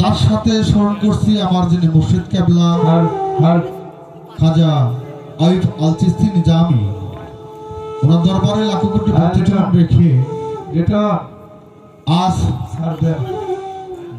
তার সাথে স্মরণ করছি আমার যিনি মুর্শিদ হার খাজা আইফ আল চিস্তি নিজামি। ওনার দরবারে লাখো কোটি ভক্তি রেখে যেটা আজ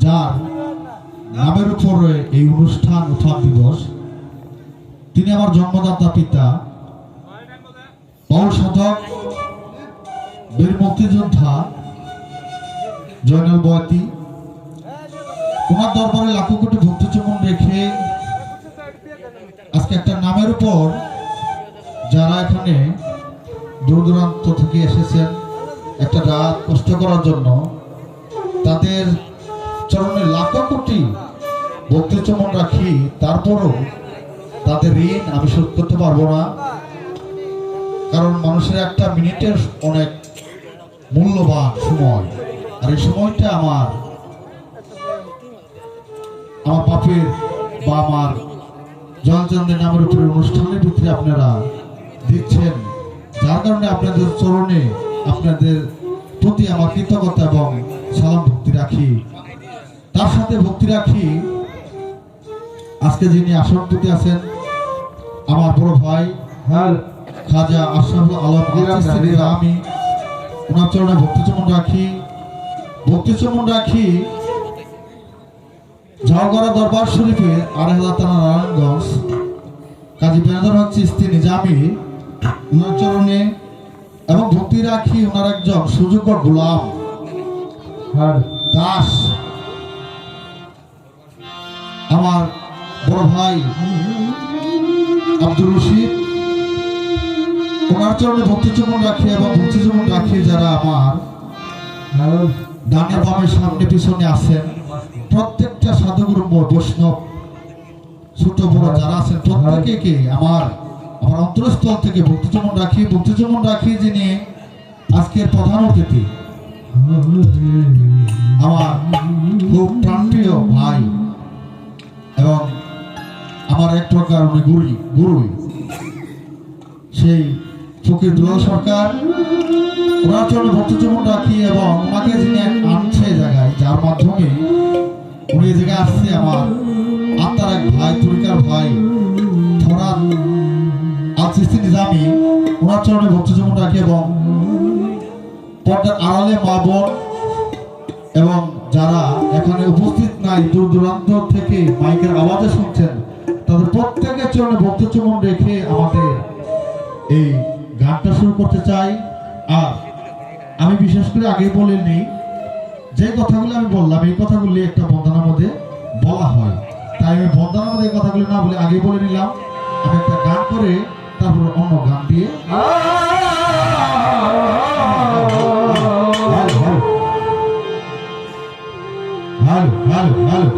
যার নামের উপরে এই অনুষ্ঠান উত্থান দিবস তিনি আমার জন্মদাতা পিতা বাউল সাধক বীর মুক্তিযোদ্ধা জয়নাল বয়াতি ওনার দরবারে লাখো কোটি ভক্ত চমন রেখে আজকে একটা নামের উপর যারা এখানে দূর দূরান্ত থেকে এসেছেন, একটা রাত কষ্ট করার জন্য, তাদের চরণে লাখো কোটি ভক্তি চমন রাখি, তারপরও তাদের ঋণ আমি শোধ করতে পারব না। কারণ মানুষের একটা মিনিটের অনেক মূল্যবান সময়। আর এই সময়টা আমার আমার বাপের বা আমার জলচন্দ্রের নামের উপরে অনুষ্ঠানের ভিতরে আপনারা দিচ্ছেন যার কারণে আপনাদের চরণে আপনাদের প্রতি আমার কৃতজ্ঞতা এবং সালাম ভক্তি রাখি। তার সাথে ভক্তি রাখি আজকে যিনি আসনপতি আছেন আমার বড় ভাই হার খাজা আশরাফুল আলম আমি ওনার চরণে ভক্তি চমন রাখি। ভক্তি চমন রাখি ঝাউগড়া দরবার শরীফে আড়াই হাজার টানা নারায়ণগঞ্জ কাজী বেনাদর হক চিস্তি নিজামি ওনার চরণে এবং ভক্তি রাখি ওনার একজন সুযোগ্য গোলাম হার দাস। আমার বড় ভাই আব্দুর রশিদ ওনার চরণে ভক্তি চমন রাখি এবং ভক্তি চমন রাখি যারা আমার। হার ডানে বামে সামনে পিছনে আছেন। প্রত্যেকটা সাধুগুরু বৈষ্ণব। ছোট বড় যারা আছেন, প্রত্যেকে আমার আমার অন্তরস্থল থেকে ভক্তি চমন রাখি ভক্তি চমন রাখি যিনি আজকের প্রধান অতিথি। আমার খুব প্রাণপ্রিয় ভাই এবং আমার এক প্রকার উনি গুরুই গুরুই। সেই ফকির দুলাল সরকার, ওনার জন্য ভক্তচমন রাখি এবং ভাই থরাত আলসিস্তি নিজামি ওনার চরণে ভক্তচমন রাখি এবং পর্দার আড়ালে মা বোন এবং যারা এখানে উপস্থিত নাই, দূর দূরান্ত থেকে মাইকের আওয়াজে শুনছেন, তাদের প্রত্যেকের চরণে ভক্ত ভক্তচমন রেখে আমাদের এই গানটা শুরু করতে চাই। আর আমি বিশেষ করে আগে বলিনি, যে কথাগুলো আমি বললাম, এই কথাগুলি একটা বন্দনার মধ্যে বলা হয়। তাই আমি এই কথাগুলি না বলে আগে বলে নিলাম। আমি একটা গান করে তারপর অন্য গান দিয়ে ভালো ভালো ভালো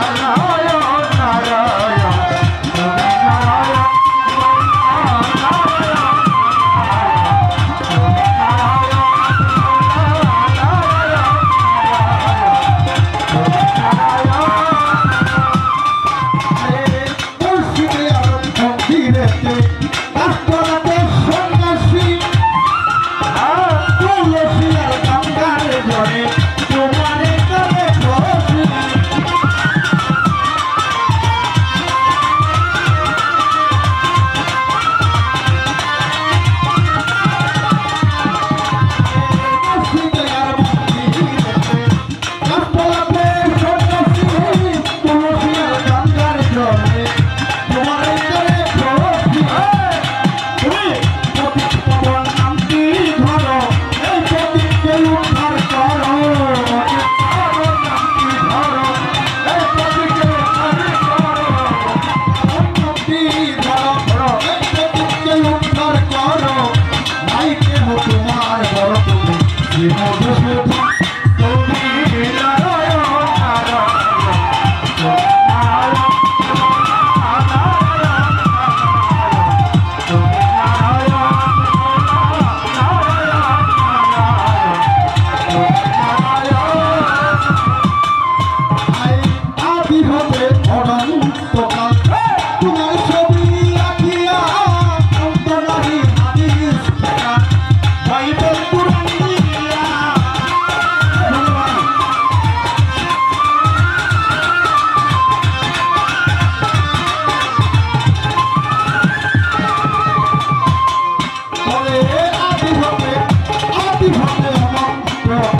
মুর্শিদে তুমি যে অনন্তকাল তোমার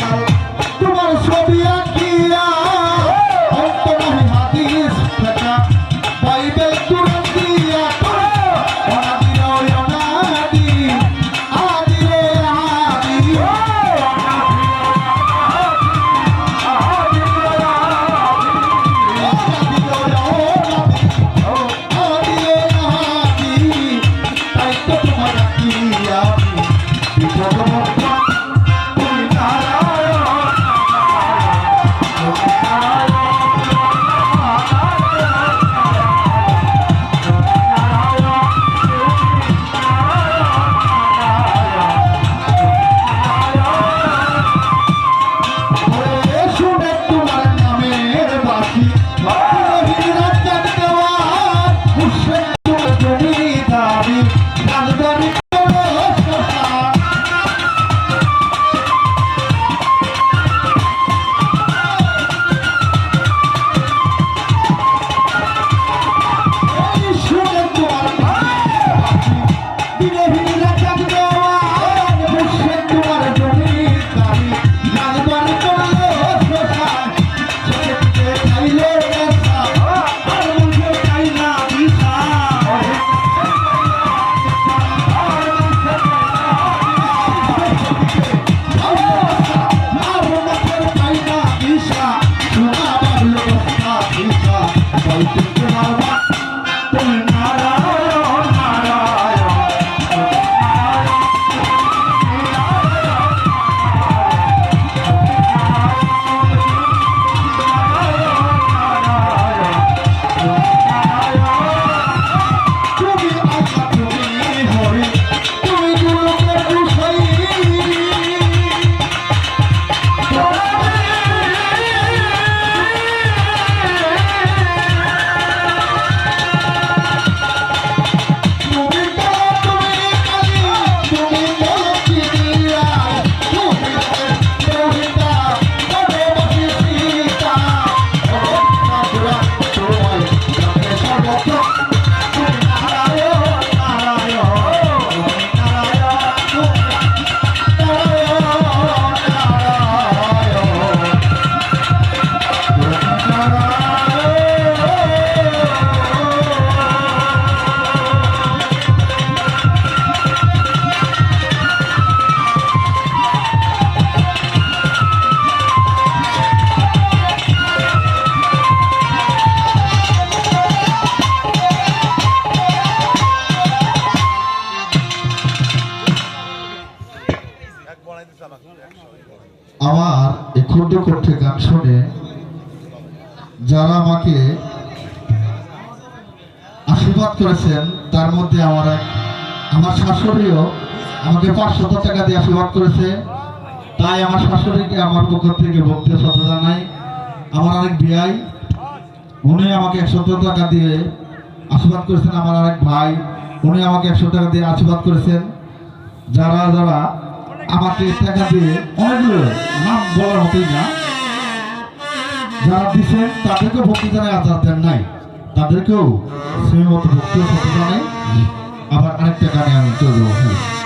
যারা আমাকে আশীর্বাদ করেছেন, তার মধ্যে আমার এক, আমার শাশুড়িও আমাকে পাঁচশত টাকা দিয়ে আশীর্বাদ করেছে। তাই আমার শাশুড়িকে আমার পক্ষ থেকে ভক্তি শ্রদ্ধা জানাই। আমার আরেক বিয়াই উনি আমাকে একশো টাকা দিয়ে আশীর্বাদ করেছেন। আমার আরেক ভাই, উনি আমাকে একশো টাকা দিয়ে আশীর্বাদ করেছেন। যারা যারা আমাকে টাকা দিয়ে, অনেকগুলো নাম বলার মতোই না যারা দিচ্ছেন, তাদেরকেও ভক্তি জানায়, আর যারা দেন নাই, তাদেরকেও সেই মতো ভক্তি সত্য জানাই আবার আরেকটা গানে আমি চলবো হ্যাঁ